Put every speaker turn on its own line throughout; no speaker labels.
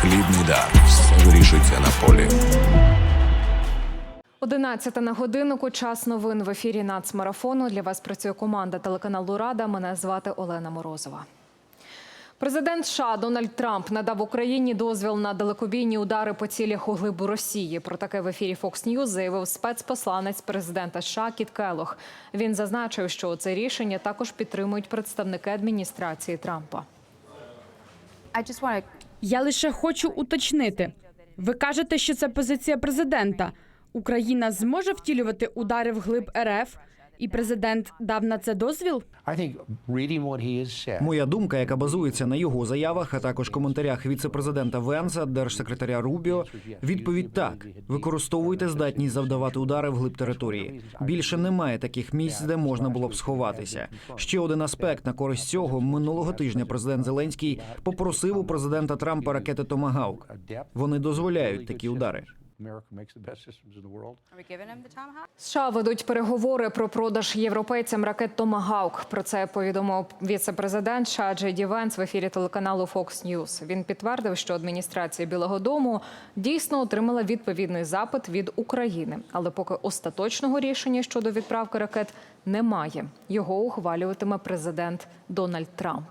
Хлібний дар. Все вирішується на полі.
11 на годиннику. Час новин в ефірі Нацмарафону. Для вас працює команда телеканалу Рада. Мене звати Олена Морозова. Президент США Дональд Трамп надав Україні дозвіл на далекобійні удари по цілях у глибу Росії. Про таке в ефірі Fox News заявив спецпосланець президента США Кіт Келох. Він зазначив, що це рішення також підтримують представники адміністрації Трампа.
Я лише хочу уточнити. Ви кажете, що це позиція президента. Україна зможе втілювати удари в глиб РФ, і президент дав на це дозвіл?
Моя думка, яка базується на його заявах, а також коментарях віце-президента Венса, держсекретаря Рубіо, відповідь так: використовуйте здатність завдавати удари в глиб території. Більше немає таких місць, де можна було б сховатися. Ще один аспект на користь цього минулого тижня. Президент Зеленський попросив у президента Трампа ракети Томагавк. Вони дозволяють такі удари.
America makes the best systems in the world.
are we giving him the tomahawk?
США ведуть переговори про продаж європейцям ракет Томагавк. Про це повідомив віце-президент США Джей Венс в ефірі телеканалу Fox News. Він підтвердив, що адміністрація Білого Дому дійсно отримала відповідний запит від України, але поки остаточного рішення щодо відправки ракет немає. Його ухвалюватиме президент Дональд Трамп.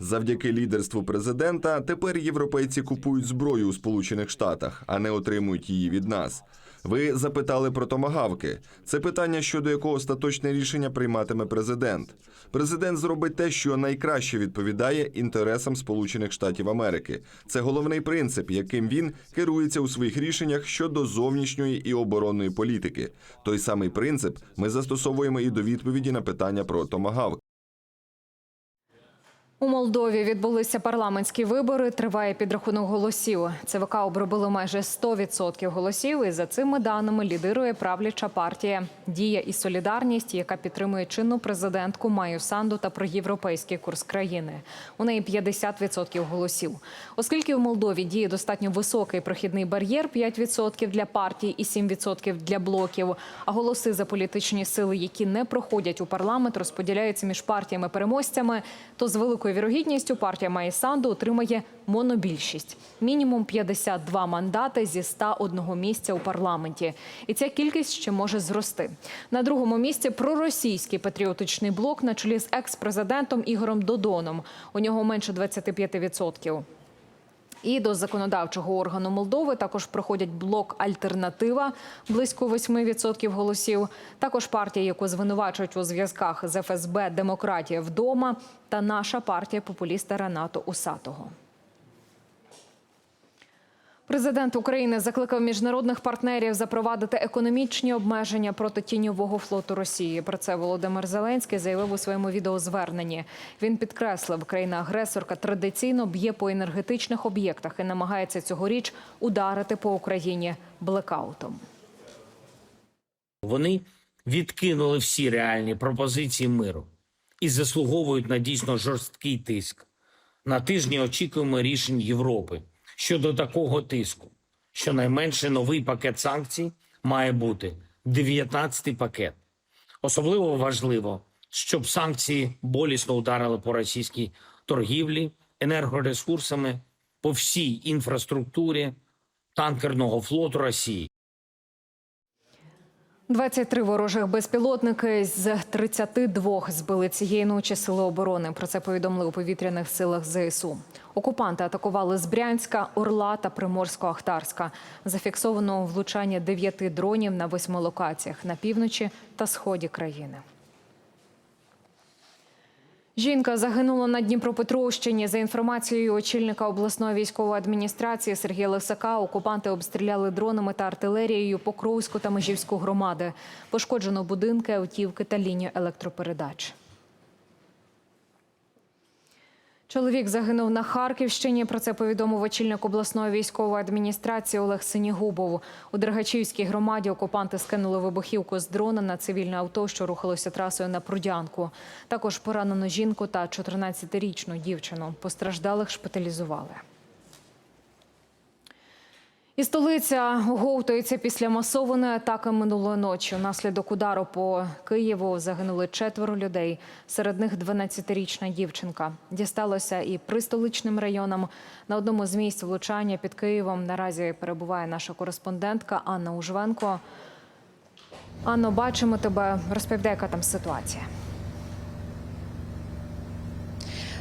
Завдяки лідерству президента тепер європейці купують зброю у Сполучених Штатах, а не отримують її від нас. Ви запитали про томагавки. Це питання, щодо якого остаточне рішення прийматиме президент. Президент зробить те, що найкраще відповідає інтересам Сполучених Штатів Америки. Це головний принцип, яким він керується у своїх рішеннях щодо зовнішньої і оборонної політики. Той самий принцип ми застосовуємо і до відповіді на питання про томагавки.
У Молдові відбулися парламентські вибори. Триває підрахунок голосів. ЦВК обробило майже 100% голосів. І за цими даними лідирує правляча партія Дія і Солідарність, яка підтримує чинну президентку Маю Санду та проєвропейський курс країни. У неї 50% голосів. Оскільки у Молдові діє достатньо високий прохідний бар'єр 5% для партій і 7% для блоків. А голоси за політичні сили, які не проходять у парламент, розподіляються між партіями-переможцями. То з великою вірогідністю партія Має Санду отримає монобільшість мінімум 52 мандати зі 101 місця у парламенті. І ця кількість ще може зрости. На другому місці проросійський патріотичний блок на чолі з екс-президентом Ігорем Додоном. У нього менше 25%. І до законодавчого органу Молдови також проходять блок Альтернатива близько 8% голосів. Також партія, яку звинувачують у зв'язках з ФСБ Демократія вдома та наша партія популіста Ренато Усатого. Президент України закликав міжнародних партнерів запровадити економічні обмеження проти тіньового флоту Росії. Про це Володимир Зеленський заявив у своєму відеозверненні. Він підкреслив, країна-агресорка традиційно б'є по енергетичних об'єктах і намагається цьогоріч ударити по Україні блекаутом.
Вони відкинули всі реальні пропозиції миру і заслуговують на дійсно жорсткий тиск. На тижні очікуємо рішень Європи щодо такого тиску. Щонайменше новий пакет санкцій має бути 19-й пакет. Особливо важливо, щоб санкції болісно ударили по російській торгівлі, енергоресурсами, по всій інфраструктурі танкерного флоту Росії.
23 ворожих безпілотники з 32 збили цієї ночі сили оборони. Про це повідомили у повітряних силах ЗСУ. Окупанти атакували з Брянська, Орла та Приморсько-Ахтарська. Зафіксовано влучання дев'яти дронів на восьми локаціях на півночі та сході країни. Жінка загинула на Дніпропетровщині. За інформацією очільника обласної військової адміністрації Сергія Лисака, окупанти обстріляли дронами та артилерією Покровську та Межівську громади. Пошкоджено будинки, автівки та лінію електропередач. Чоловік загинув на Харківщині. Про це повідомив очільник обласної військової адміністрації Олег Синігубов. У Дергачівській громаді окупанти скинули вибухівку з дрона на цивільне авто, що рухалося трасою на Прудянку. Також поранено жінку та 14-річну дівчину. Постраждалих шпиталізували. І столиця оговтується після масованої атаки минулої ночі. Внаслідок удару по Києву загинули четверо людей. Серед них 12-річна дівчинка. Дісталося і пристоличним районам. На одному з місць влучання під Києвом наразі перебуває наша кореспондентка Анна Ужвенко. Анно, бачимо тебе. Розповідай, яка там ситуація.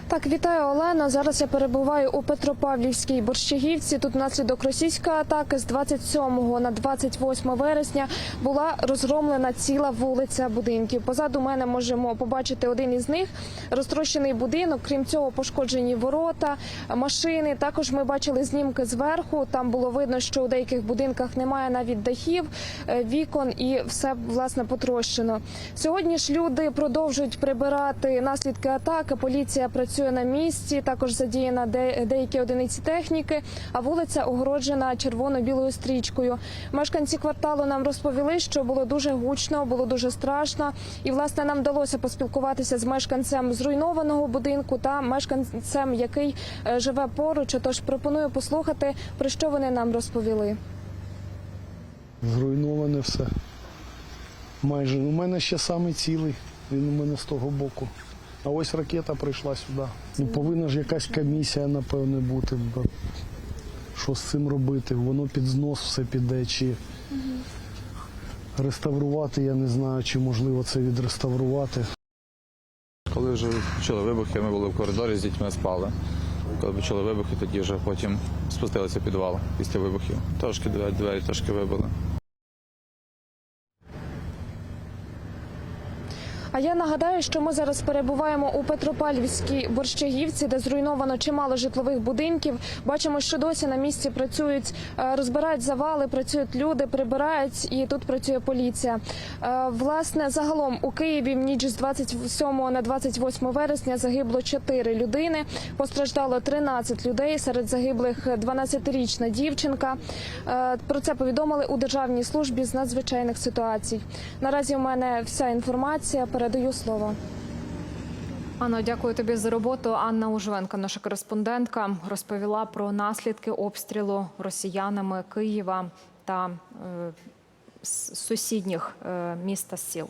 Так, вітаю Олена. Зараз я перебуваю у Петропавлівській Борщагівці. Тут внаслідок російської атаки з 27 на 28 вересня була розгромлена ціла вулиця будинків. Позаду мене можемо побачити один із них розтрощений будинок. Крім цього, пошкоджені ворота, машини. Також ми бачили знімки зверху. Там було видно, що у деяких будинках немає навіть дахів, е, вікон і все власне потрощено. Сьогодні ж люди продовжують прибирати наслідки атаки. Поліція працює на місці. Також задіяна де- деякі одиниці техніки. А вулиця огороджена червоно-білою стрічкою. Мешканці кварталу нам розповіли, що було дуже гучно, було дуже страшно. І власне нам вдалося поспілкуватися з мешканцем зруйнованого будинку та мешканцем, який е, живе поруч. Тож пропоную послухати, про що вони нам розповіли.
Зруйноване все. Майже. У мене ще самий цілий. Він у мене з того боку. А ось ракета прийшла сюди. Ну, повинна ж якась комісія, напевне, бути. бо Що з цим робити? Воно під знос все піде. Чи реставрувати, я не знаю, чи можливо це відреставрувати.
Коли вже почали вибухи, ми були в коридорі з дітьми спали. Коли почали вибухи, тоді вже потім спустилися в підвал після вибухів. Трошки двері трошки вибили.
А я нагадаю, що ми зараз перебуваємо у Петропавлівській Борщагівці, де зруйновано чимало житлових будинків. Бачимо, що досі на місці працюють, е, розбирають завали, працюють люди, прибирають, і тут працює поліція. Е, Власне, загалом у Києві в ніч з 27 на 28 вересня загибло 4 людини. Постраждало 13 людей. Серед загиблих 12-річна дівчинка. Е, Про це повідомили у державній службі з надзвичайних ситуацій. Наразі у мене вся інформація. Передаю слово.
Анно, дякую тобі за роботу. Анна Ужвенко, наша кореспондентка, розповіла про наслідки обстрілу росіянами Києва та е, сусідніх е, міста сіл.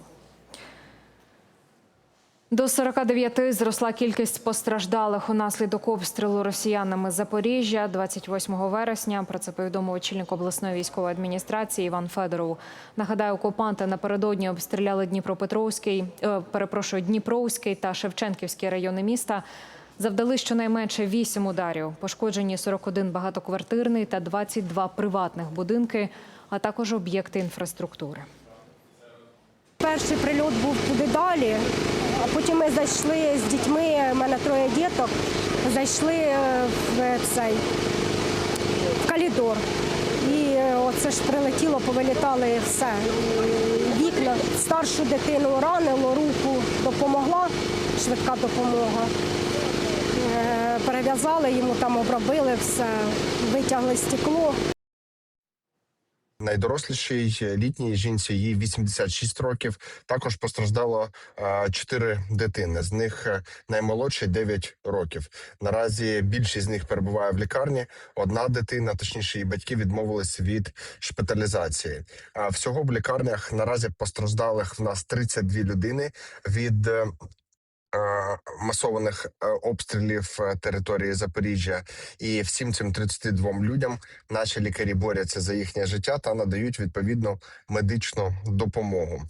До 49 зросла кількість постраждалих унаслідок обстрілу росіянами Запоріжжя 28 вересня. Про це повідомив очільник обласної військової адміністрації Іван Федоров. Нагадаю, окупанти напередодні обстріляли Дніпропетровський, е, перепрошую, Дніпровський та Шевченківський райони міста. Завдали щонайменше 8 ударів. Пошкоджені 41 багатоквартирний та 22 приватних будинки, а також об'єкти інфраструктури.
Перший прильот був туди далі, а потім ми зайшли з дітьми, у мене троє діток, зайшли е, в цей в коридор. І е, оце ж прилетіло, повилітали все. Вікна. Старшу дитину ранило, руку допомогла, швидка допомога. Е, Перев'язали йому, там обробили все, витягли стекло.
Найдорослішій літній жінці їй 86 років. Також постраждало е, чотири дитини. З них е, наймолодший 9 років. Наразі більшість з них перебуває в лікарні. Одна дитина, точніше, її батьки відмовились від шпиталізації. Всього в лікарнях наразі постраждалих в нас 32 людини від. Е, Масованих е, обстрілів е, території Запоріжжя, і всім цим 32 людям наші лікарі борються за їхнє життя та надають відповідну медичну допомогу.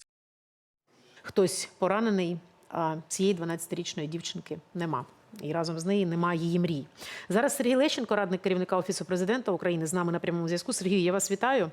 Хтось поранений, а цієї 12-річної дівчинки нема. І разом з нею немає її мрій. Зараз Сергій Лещенко, радник керівника Офісу президента України, з нами на прямому зв'язку. Сергій, я вас вітаю.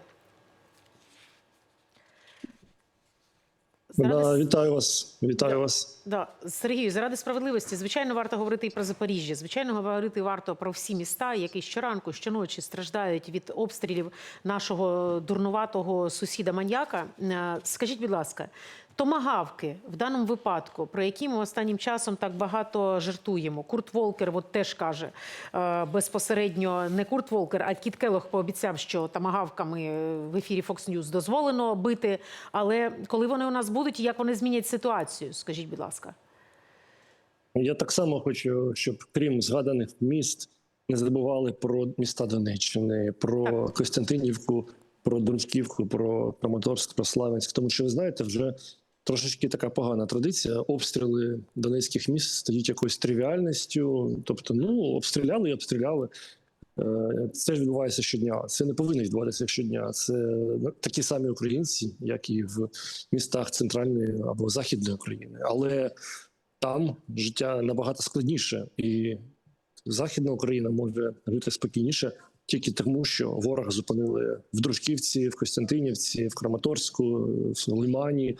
Да, вітаю вас. Вітаю вас.
Да, Сергію, заради справедливості, звичайно, варто говорити і про Запоріжжя. Звичайно, говорити варто про всі міста, які щоранку, щоночі страждають від обстрілів нашого дурнуватого сусіда маньяка. Е, Скажіть, будь ласка, томагавки в даному випадку, про які ми останнім часом так багато жартуємо. Курт Волкер от теж каже е, безпосередньо не Курт Волкер, а Кіт Келох пообіцяв, що томагавками в ефірі Fox News дозволено бити. Але коли вони у нас будуть, і як вони змінять ситуацію? Скажіть, будь ласка.
Я так само хочу, щоб крім згаданих міст,
не забували про міста Донеччини, про Костянтинівку, про Дружківку, про Краматорськ, про Славянськ. Тому що ви знаєте, вже трошечки така погана традиція. Обстріли донецьких міст стають якоюсь тривіальністю. Тобто, ну обстріляли і обстріляли. Е, Це ж відбувається щодня. Це не повинно відбуватися щодня. Це такі самі українці, як і в містах центральної або західної України. Але там життя набагато складніше, і Західна Україна може жити спокійніше тільки тому, що ворога зупинили в Дружківці, в Костянтинівці, в Краматорську, в Лимані,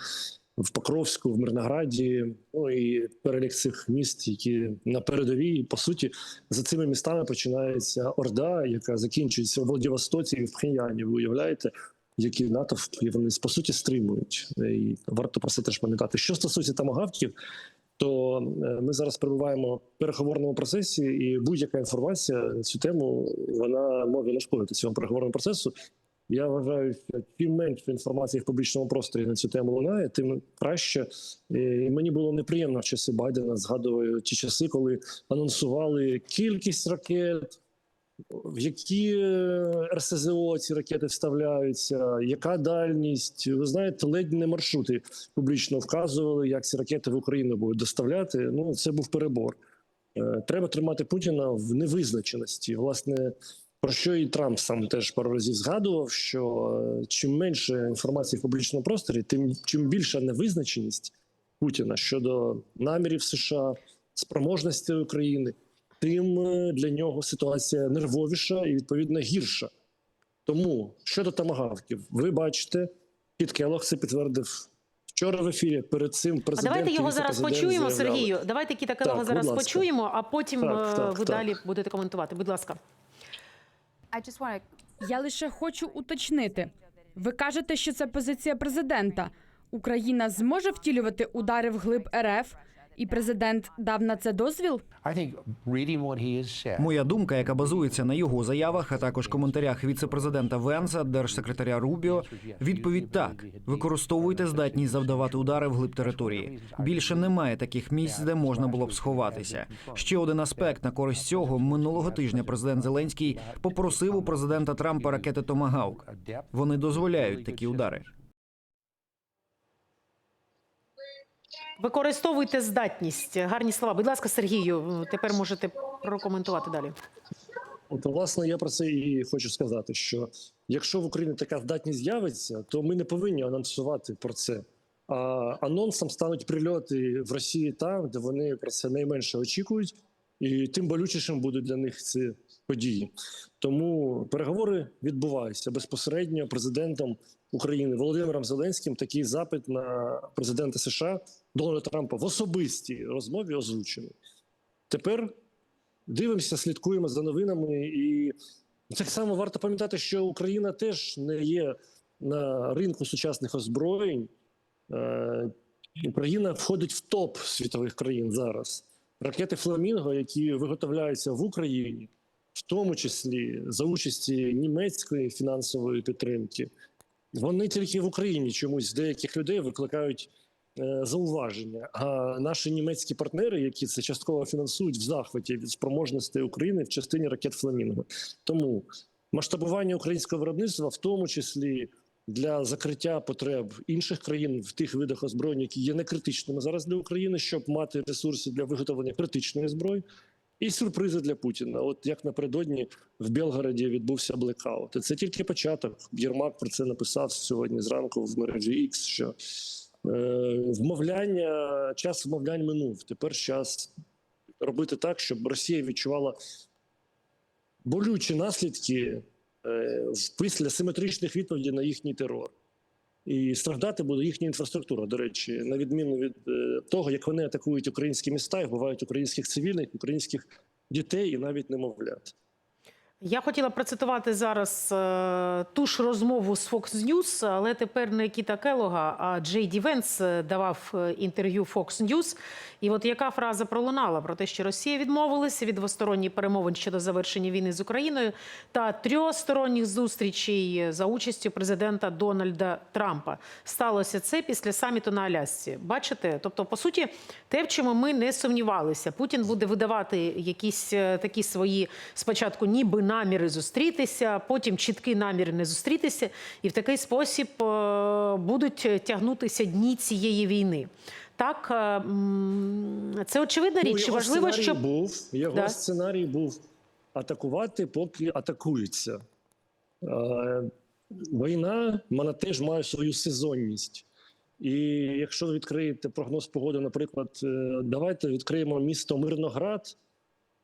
в Покровську, в Мирнограді. Ну і перелік цих міст, які на передовій, по суті, за цими містами починається орда, яка закінчується в Владивостоці і в Пхеньяні. Ви уявляєте? Які натовп і вони по суті стримують, і варто про це теж пам'ятати. Що стосується тамагавків, то е, ми зараз перебуваємо в переговорному процесі, і будь-яка інформація на цю тему вона може нашкодити цьому переговорному процесу. Я вважаю, що чим менше інформації в публічному просторі на цю тему лунає, тим краще. І мені було неприємно в часи Байдена. Згадую ті часи, коли анонсували кількість ракет, в які е, РСЗО ці ракети вставляються, яка дальність. Ви знаєте, ледь не маршрути публічно вказували, як ці ракети в Україну будуть доставляти. Ну це був перебор. Е, Треба тримати Путіна в невизначеності. Власне, про що і Трамп сам теж пару разів згадував: що е, чим менше інформації в публічному просторі, тим чим більша невизначеність Путіна щодо намірів США, спроможності України, тим е, для нього ситуація нервовіша і відповідно гірша. Тому щодо тамагавків, ви бачите, Піт Келох це підтвердив вчора в ефірі. Перед цим
А давайте його зараз почуємо,
заявляли.
Сергію. Давайте Кіта Келога зараз
ласка.
почуємо, а потім
Так,
е,
так,
ви
так.
далі будете коментувати. Будь ласка.
Я лише хочу уточнити. Ви кажете, що це позиція президента. Україна зможе втілювати удари в глиб РФ, і президент дав на це дозвіл?
I think reading what he has said.
Моя думка, яка базується на його заявах, а також коментарях віце-президента Венса, держсекретаря Рубіо, відповідь так: використовуйте здатність завдавати удари в глиб території. Більше немає таких місць, де можна було б сховатися. Ще один аспект на користь цього минулого тижня. Президент Зеленський попросив у президента Трампа ракети Томагавк. Вони дозволяють такі удари.
Використовуйте здатність. Гарні слова. Будь ласка, Сергію, тепер можете прокоментувати далі.
От, власне, я про це і хочу сказати: що якщо в Україні така здатність з'явиться, то ми не повинні анонсувати про це. А анонсом стануть прильоти в Росії там, де вони про це найменше очікують, і тим болючішим будуть для них ці події. Тому переговори відбуваються безпосередньо президентом України Володимиром Зеленським. Такий запит на президента США Дональда Трампа в особистій розмові озвучений. Тепер дивимося, слідкуємо за новинами, і так само варто пам'ятати, що Україна теж не є на ринку сучасних озброєнь. Е, Україна входить в топ світових країн зараз. Ракети Фламінго, які виготовляються в Україні, в тому числі за участі німецької фінансової підтримки, вони тільки в Україні чомусь деяких людей викликають зауваження. А наші німецькі партнери, які це частково фінансують, в захваті від спроможностей України в частині ракет Фламінго. Тому масштабування українського виробництва, в тому числі для закриття потреб інших країн в тих видах озброєнь, які є некритичними зараз для України, щоб мати ресурси для виготовлення критичної зброї. І сюрпризи для Путіна. От як напередодні в Белгороді відбувся блекаут. Це тільки початок. Єрмак про це написав сьогодні зранку в мережі X, що е, вмовляння, час вмовлянь минув. Тепер час робити так, щоб Росія відчувала болючі наслідки е, після симетричних відповідей на їхній терор. І страждати буде їхня інфраструктура. До речі, на відміну від е, того, як вони атакують українські міста і вбивають українських цивільних, українських дітей і навіть немовлят.
Я хотіла процитувати зараз е, ту ж розмову з Fox News, але тепер не Кіта Келога, а Джей Ді Венс е, давав е, інтерв'ю Fox News. І от яка фраза пролунала про те, що Росія відмовилася від двосторонніх перемовин щодо завершення війни з Україною та трьохсторонніх зустрічей за участю президента Дональда Трампа. Сталося це після саміту на Алясці. Бачите? Тобто, по суті, те, в чому ми не сумнівалися. Путін буде видавати якісь е, такі свої спочатку, ніби наміри зустрітися, потім чіткі наміри не зустрітися, і в такий спосіб е, будуть тягнутися дні цієї війни. Так, е, це очевидна річ.
Ну, його
важливо, щоб
був його
Да.
сценарій був атакувати, поки атакується. Е, Війна вона теж має свою сезонність. І якщо ви відкриєте прогноз погоди, наприклад, давайте відкриємо місто Мирноград,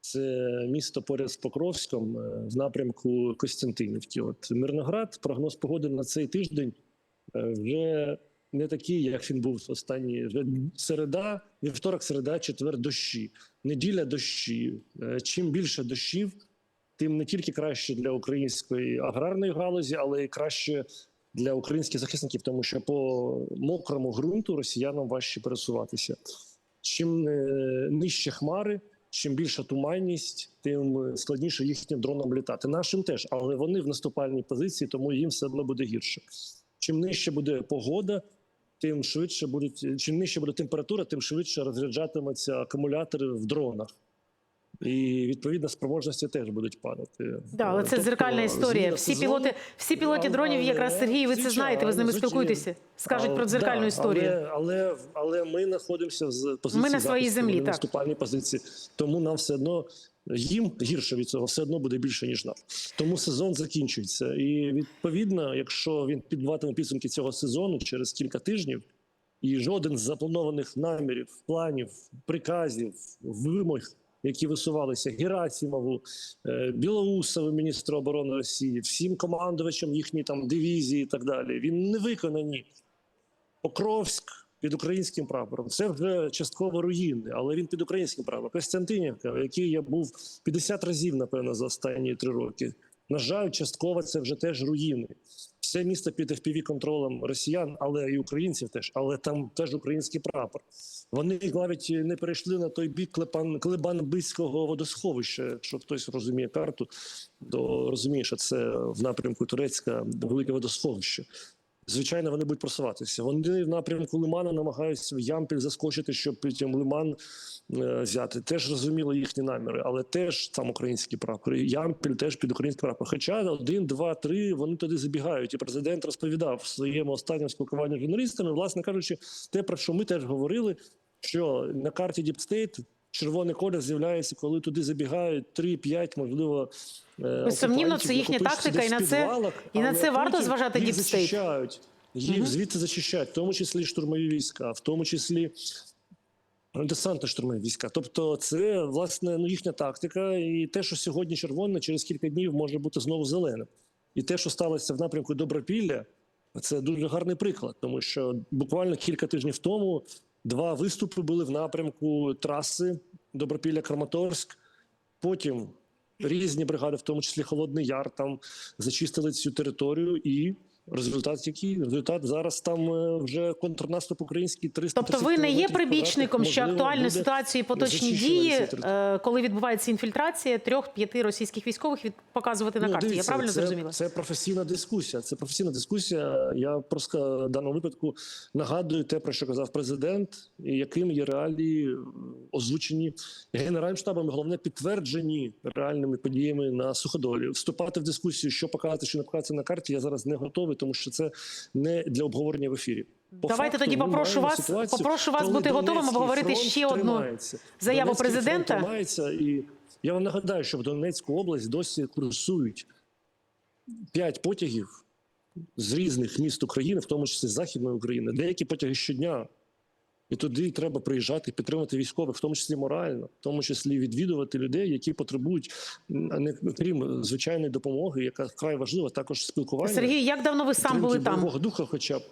це місто поряд з Покровськом е, в напрямку Костянтинівки. От Мирноград, прогноз погоди на цей тиждень е, вже не такий, як він був останній. Вже середа, вівторок, середа, четвер дощі, неділя дощі. Е, Чим більше дощів, тим не тільки краще для української аграрної галузі, але й краще для українських захисників, тому що по мокрому ґрунту росіянам важче пересуватися. Чим нижче хмари, чим більша туманність, тим складніше їхнім дронам літати. Нашим теж, але вони в наступальній позиції, тому їм все одно буде гірше. Чим нижче буде погода, тим швидше будуть чим нижче буде температура, тим швидше розряджатимуться акумулятори в дронах. І відповідно спроможності теж будуть падати.
Да, але це
Тобто,
дзеркальна історія. Всі
сезону-
пілоти, всі пілоти дронів, якраз Сергій, ви це знаєте, ви з ними
звичайно.
спілкуєтеся. Скажуть
Але-
про дзеркальну
да,
історію.
Але, але, але ми знаходимося в позиції
Ми на своїй землі, так.
наступальній позиції. Тому нам все одно їм гірше від цього, все одно буде більше ніж нам. Тому сезон закінчується. І відповідно, якщо він підбиватиме підсумки цього сезону через кілька тижнів, і жоден з запланованих намірів, планів, приказів, вимог, які висувалися Герасимову, е, Білоусову, міністру оборони Росії, всім командувачам їхньої там дивізії і так далі, він не виконані. Покровськ під українським прапором. Це вже частково руїни, але він під українським прапором. Костянтинівка, в якій я був 50 разів, напевно, за останні три роки. На жаль, частково це вже теж руїни. Все місто під fpv контролем росіян, але і українців теж, але там теж український прапор. Вони навіть не перейшли на той бік Клепан, Клебанбиського водосховища. Якщо хтось розуміє карту, то розуміє, що це в напрямку Турецька велике водосховище. Звичайно, вони будуть просуватися. Вони в напрямку Лимана намагаються в Ямпіль заскочити, щоб потім Лиман е, взяти. Теж розуміли їхні наміри, але теж там український прапор. І Ямпіль теж під український прапор. Хоча один, два, три вони туди забігають. І президент розповідав в своєму останньому спілкуванні з журналістами, власне кажучи, те про що ми теж говорили, що на карті Діпстейт червоний колір з'являється, коли туди забігають 3-5, можливо. Е,
Безсумнівно, це їхня тактика, і на це- і на це варто зважати
їх
Deep
Їх звідти зачищають, в тому числі штурмові війська, в тому числі десантно-штурмові війська. Тобто, це власне ну їхня тактика, і те, що сьогодні червоне, через кілька днів може бути знову зеленим. І те, що сталося в напрямку Добропілля, це дуже гарний приклад, тому що буквально кілька тижнів тому два виступи були в напрямку траси Добропілля-Краматорськ. Потім різні бригади, в тому числі Холодний Яр, там зачистили цю територію і. Результат який? Результат зараз там е, вже контрнаступ український 300
Тобто ви не є прибічником, що актуальну ситуацію і поточні дії, е, коли відбувається інфільтрація трьох-п'яти російських військових, від показувати на
Ну,
карті. Я правильно
це,
зрозуміла?
Це професійна дискусія. Це професійна дискусія. Я просто в даному випадку нагадую те, про що казав президент, і яким є реалії озвучені генеральним штабом, головне підтверджені реальними подіями на суходолі. Вступати в дискусію, що показати, що не показати на карті, я зараз не готовий, тому що це не для обговорення в ефірі. По
Давайте
факту,
тоді попрошу вас-
ситуацію,
попрошу вас бути готовим обговорити ще одну заяву
Донецький
президента.
тримається, і я вам нагадаю, що в Донецьку область досі курсують п'ять потягів з різних міст України, в тому числі з Західної України. Деякі потяги щодня. І туди треба приїжджати, підтримати військових, в тому числі морально, в тому числі відвідувати людей, які потребують, не крім звичайної допомоги, яка вкрай важлива, також спілкування.
Сергій, як давно ви сам були там?
духа, хоча б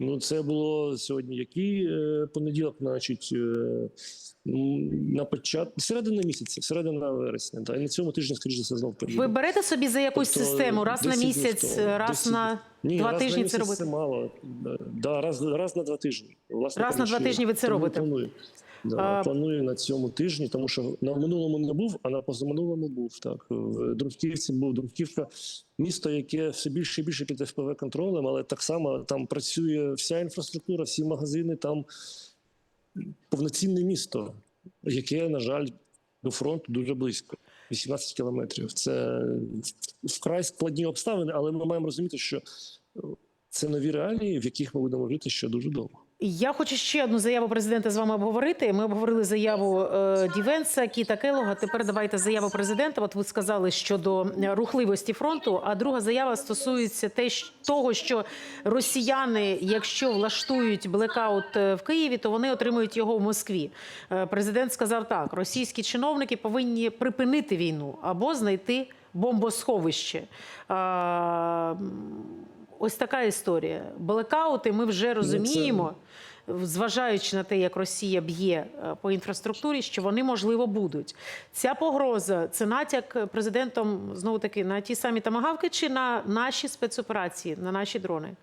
Ну, це було сьогодні. Який е, понеділок, значить, е, на початку середина місяця, середина вересня. Да, і на цьому тижні, скоріше за все, знов поїду.
Ви берете собі за якусь
Тобто,
систему раз на
10
місяць, раз
10
на
Ні,
два
раз
тижні
на
це робити?
Це мало. Да, раз, раз на два тижні. Власне,
Раз на два тижні ви це робите?
Планую. Да,
А-
планую на цьому тижні, тому що на минулому не був, а на позаминулому був. Так в Дружківці був Дружківка, місто, яке все більше і більше під ФПВ контролем, але так само там працює вся інфраструктура, всі магазини. Там повноцінне місто, яке, на жаль, до фронту дуже близько. 18 кілометрів. Це вкрай складні обставини, але ми маємо розуміти, що це нові реалії, в яких ми будемо жити ще дуже довго.
Я хочу ще одну заяву президента з вами обговорити. Ми обговорили заяву е, Дівенса, Кіта Келога. Тепер давайте заяву президента. От ви сказали щодо е, рухливості фронту. А друга заява стосується те, того, що росіяни, якщо влаштують блекаут е, в Києві, то вони отримують його в Москві. Е, Президент сказав так: російські чиновники повинні припинити війну або знайти бомбосховище. М, Ось така історія. Блекаути ми вже розуміємо, зважаючи на те, як Росія б'є е, по інфраструктурі, що вони можливо будуть. Ця погроза це натяк президентом знову таки на ті самі тамагавки чи на наші спецоперації, на наші дрони.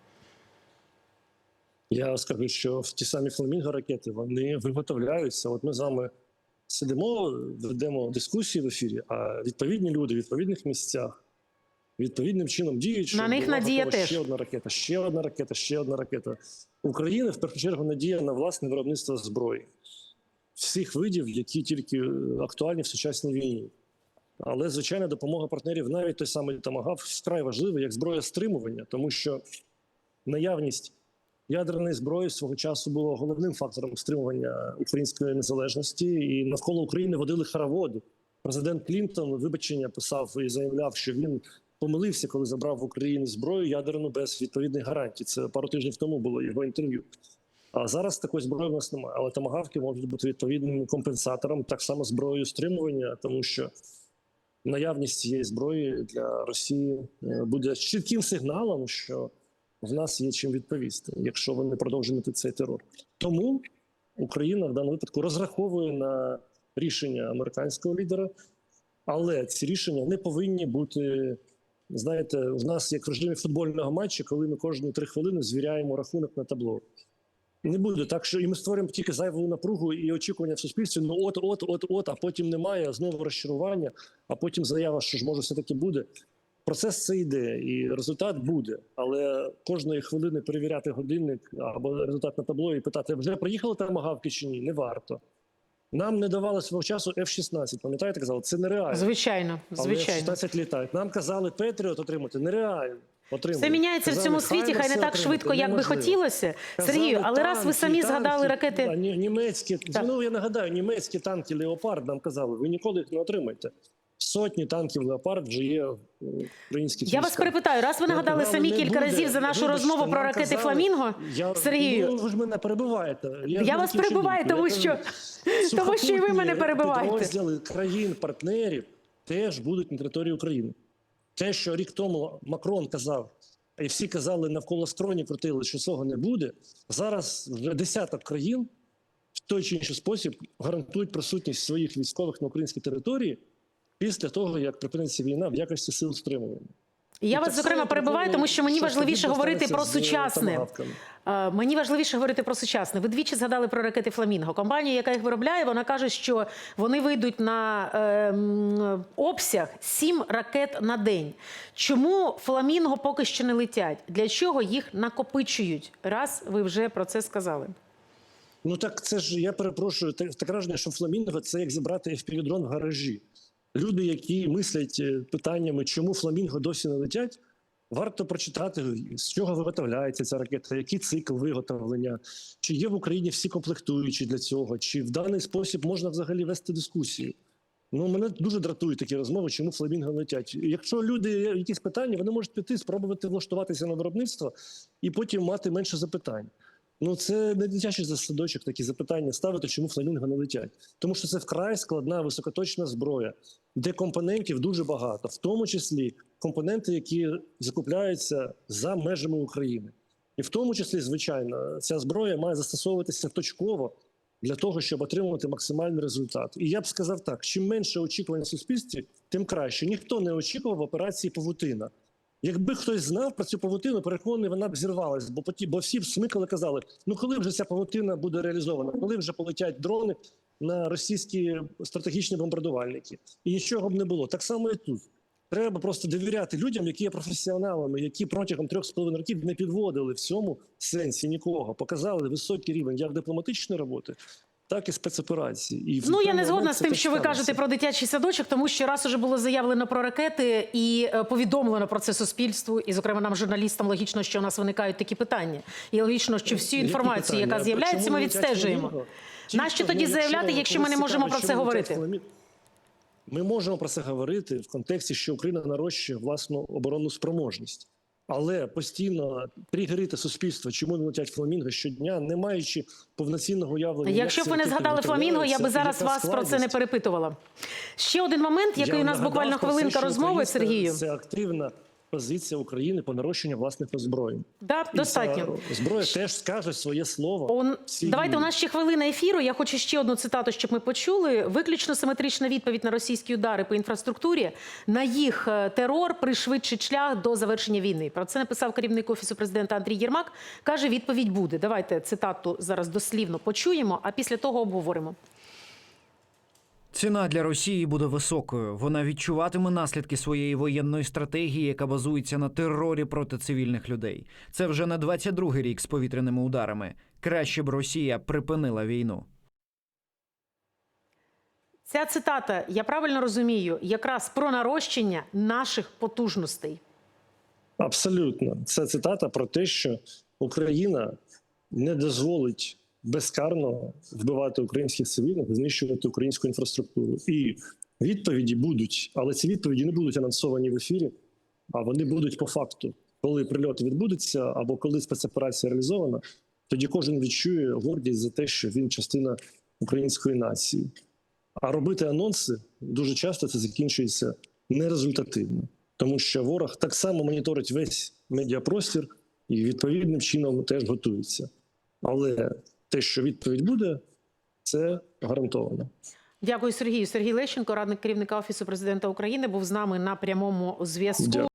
Я скажу, що в ті самі фламінго ракети вони виготовляються. От ми з вами сидимо, ведемо дискусії в ефірі, а відповідні люди в відповідних місцях відповідним чином щоб
На них надія теж.
Ще одна ракета, ще одна ракета, ще одна ракета. Україна в першу чергу надія на власне виробництво зброї всіх видів, які тільки е, актуальні в сучасній війні. Але звичайно, допомога партнерів, навіть той самий Тамагав, вкрай важлива як зброя стримування, тому що наявність ядерної зброї свого часу було головним фактором стримування української незалежності, і навколо України водили хороводи. Президент Клінтон вибачення писав і заявляв, що він помилився, коли забрав в Україну зброю ядерну без відповідних гарантій. Це пару тижнів тому було його інтерв'ю. А зараз такої зброї в нас немає. Але тамагавки можуть бути відповідним компенсатором, так само зброєю стримування, тому що наявність цієї зброї для Росії е, буде чітким сигналом, що в нас є чим відповісти, якщо вони продовжують цей терор. Тому Україна в даному випадку розраховує на рішення американського лідера, але ці рішення не повинні бути. Знаєте, в нас як в режимі футбольного матчу, коли ми кожні три хвилини звіряємо рахунок на табло. Не буде так, що і ми створюємо тільки зайву напругу і очікування в суспільстві. Ну от, от, от, от, а потім немає знову розчарування, а потім заява, що ж може все таки буде. Процес це йде, і результат буде. Але кожної хвилини перевіряти годинник або результат на табло і питати, вже приїхали там тамагавки чи ні, не варто. Нам не давали свого часу F-16, пам'ятаєте, казали, це нереально.
Звичайно,
Але
звичайно.
F-16 літають. Нам казали Петріот отримати нереально. Отримали.
Все міняється в цьому світі, хай не так
отримати».
швидко, як би хотілося.
Казали,
Сергію, але раз ви
танки,
самі згадали ракети.
Німецькі, так. ну я нагадаю, німецькі танки Леопард нам казали, ви ніколи їх не отримаєте. Сотні танків Леопард вже є е,
Я вас перепитаю, раз ви нагадали
Казали,
самі кілька
буде.
разів за нашу
Вибачте,
розмову про ракети
казали-
Фламінго,
Я,
Сергію.
Ну, ви ж мене перебиваєте.
Я
не
вас перебиваю, тому що- тому що і ви мене перебиваєте.
Підрозділи країн-партнерів теж будуть на території України. Те, що рік тому Макрон казав, і всі казали навколо скроні крутили, що цього не буде. Зараз вже десяток країн в той чи інший спосіб гарантують присутність своїх військових на українській території після того, як припиниться війна в якості сил стримування.
Я вас зокрема
само
перебиваю, тому що мені важливіше говорити про сучасне. Е, Мені важливіше говорити про сучасне. Ви двічі згадали про ракети Фламінго. Компанія, яка їх виробляє, вона каже, що вони вийдуть на е, обсяг 7 ракет на день. Чому Фламінго поки що не летять? Для чого їх накопичують? Раз ви вже про це сказали.
Ну так це ж я перепрошую. так- Таке враження, що фламінго це як зібрати FPV-дрон в гаражі. Люди, які мислять е, питаннями, чому фламінго досі не летять, варто прочитати, з чого виготовляється ця ракета, який цикл виготовлення, чи є в Україні всі комплектуючі для цього, чи в даний спосіб можна взагалі вести дискусію. Ну, мене дуже дратують такі розмови, чому фламінго летять. Якщо люди якісь питання, вони можуть піти, спробувати влаштуватися на виробництво і потім мати менше запитань. Ну, це не дитячий засадочок, такі запитання ставити, чому фламінго не летять. Тому що це вкрай складна високоточна зброя, де компонентів дуже багато, в тому числі компоненти, які закупляються за межами України. І в тому числі, звичайно, ця зброя має застосовуватися точково для того, щоб отримувати максимальний результат. І я б сказав так: чим менше очікувань в суспільстві, тим краще. Ніхто не очікував операції Павутина. Якби хтось знав про цю павутину, переконаний, вона б зірвалась, бо поті, бо всі б смикали, казали: ну коли вже ця павутина буде реалізована, коли вже полетять дрони на російські стратегічні бомбардувальники, і нічого б не було. Так само і тут. Треба просто довіряти людям, які є професіоналами, які протягом трьох з половиною років не підводили в цьому сенсі нікого, показали високий рівень як дипломатичної роботи, так і спецоперацій. І
Ну я не згодна з тим, що ви кажете про дитячий садочок, тому що раз уже було заявлено про ракети і е, повідомлено про це суспільству, і зокрема нам, журналістам, логічно, що у нас виникають такі питання. І логічно, що всю інформацію, яка з'являється, ми відстежуємо. Нащо тоді заявляти, якщо ми не можемо про це говорити?
Ми можемо про це говорити в контексті, що Україна нарощує власну оборонну спроможність. Але постійно тригерити суспільство, чому не летять фламінго щодня, не маючи повноцінного уявлення.
Якщо б ви не згадали фламінго, я би зараз
вас
вас про це не перепитувала. Ще один момент, який
Я
у нас буквально хвилинка розмови, Сергію.
Це активна позиція України по нарощенню власних озброєнь.
Да,
І
достатньо.
ця зброя теж скаже своє слово.
Он... Давайте у нас ще хвилина ефіру. Я хочу ще одну цитату, щоб ми почули. Виключно симетрична відповідь на російські удари по інфраструктурі на їх е, терор пришвидшить шлях до завершення війни. Про це написав керівник офісу президента Андрій Єрмак. каже, відповідь буде. Давайте цитату зараз дослівно почуємо, а після того обговоримо.
Ціна для Росії буде високою. Вона відчуватиме наслідки своєї воєнної стратегії, яка базується на терорі проти цивільних людей. Це вже не 22-й рік з повітряними ударами. Краще б Росія припинила війну.
Ця цитата, я правильно розумію, якраз про нарощення наших потужностей.
Абсолютно, це цитата про те, що Україна не дозволить безкарно вбивати українських цивільних, знищувати українську інфраструктуру. І відповіді будуть, але ці відповіді не будуть анонсовані в ефірі, а вони будуть по факту. Коли прильоти відбудуться, або коли спецоперація реалізована, тоді кожен відчує гордість за те, що він частина української нації. А робити анонси дуже часто це закінчується нерезультативно, тому що ворог так само моніторить весь медіапростір і відповідним чином теж готується. Але те, що відповідь буде, це гарантовано.
Дякую, Сергію. Сергій Лещенко, радник керівника офісу президента України, був з нами на прямому зв'язку.